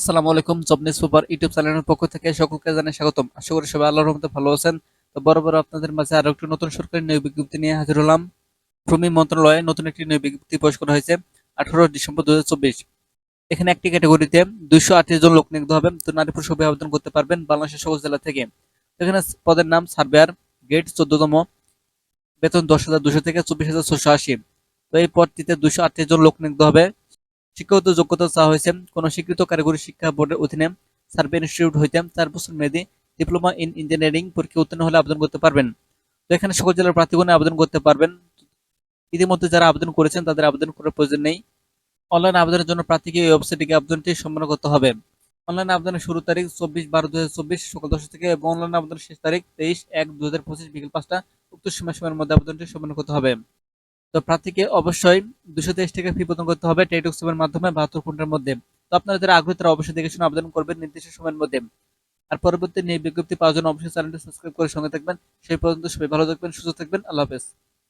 আসসালামু আলাইকুম job news paper YouTube চ্যানেলের পক্ষ থেকে সকলকে জানাই স্বাগতম। আশা করি সবাই আল্লাহর রহমতে ভালো আছেন। তো বরাবর আপনাদের মাঝে আরও একটি নতুন সরকারি নিয়োগ বিজ্ঞপ্তি নিয়ে হাজির হলাম। ভূমি মন্ত্রণালয়ে নতুন একটি নিয়োগ বিজ্ঞপ্তি প্রকাশ করা হয়েছে, আঠারো ডিসেম্বর দু এখানে একটি ক্যাটাগরিতে দুইশো আটত্রিশ জন লোক নিয়োগ হবে তো নারী পুরুষ সবাই আবেদন করতে পারবেন বাংলাদেশের সকল জেলা থেকে। এখানে পদের নাম সার্ভেয়ার গেট চোদ্দতম, বেতন দশ হাজার দুশো থেকে চব্বিশ হাজার ছশো আশি। তো এই পদটিতে দুইশো আটত্রিশ জন লোক নিয়োগ হবে। শিক্ষাগত যোগ্যতা চাওয়া হয়েছে কোন স্বীকৃত কারিগরি শিক্ষা বোর্ডের অধীনে সার্ভে ইনস্টিটিউট হইতে চার বছর মেয়াদী ডিপ্লোমা ইন ইঞ্জিনিয়ারিং পরীক্ষা উত্তীর্ণ হলে আবেদন করতে পারবেন তো এখানে সকল জেলার প্রার্থীগণে আবেদন করতে পারবেন ইতিমধ্যে যারা আবেদন করেছেন, তাদের আবেদন করার প্রয়োজন নেই। অনলাইন আবেদনের জন্য প্রার্থীকে এই ওয়েবসাইটে আবেদনটি সম্পন্ন করতে হবে। অনলাইন আবেদনের শুরু তারিখ চব্বিশ বারো দু হাজার চব্বিশ সকাল দশটা থেকে এবং অনলাইন আবেদনের শেষ তারিখ তেইশ এক দু হাজার পঁচিশ বিকেল পাঁচটা উক্ত সময় সময়ের মধ্যে আবেদনটি সম্পন্ন করতে হবে। তো প্রার্থীকে অবশ্যই দুশো তেইশ টাকা ফি প্রদান করতে হবে টেট উৎসবের মাধ্যমে বাহাত্তর ঘণ্টার মধ্যে। তো আপনারা যারা আগ্রহী, তারা অবশ্যই দেখে শুনে আবেদন করবেন নির্দিষ্ট সময়ের মধ্যে। আর পরবর্তী নিয়ে বিজ্ঞপ্তি পাওয়ার জন্য অবশ্যই চ্যানেলটি সাবস্ক্রাইব করে সঙ্গে থাকবেন। সেই পর্যন্ত সবাই ভালো থাকবেন, সুস্থ থাকবেন। আল্লাহ হাফেজ।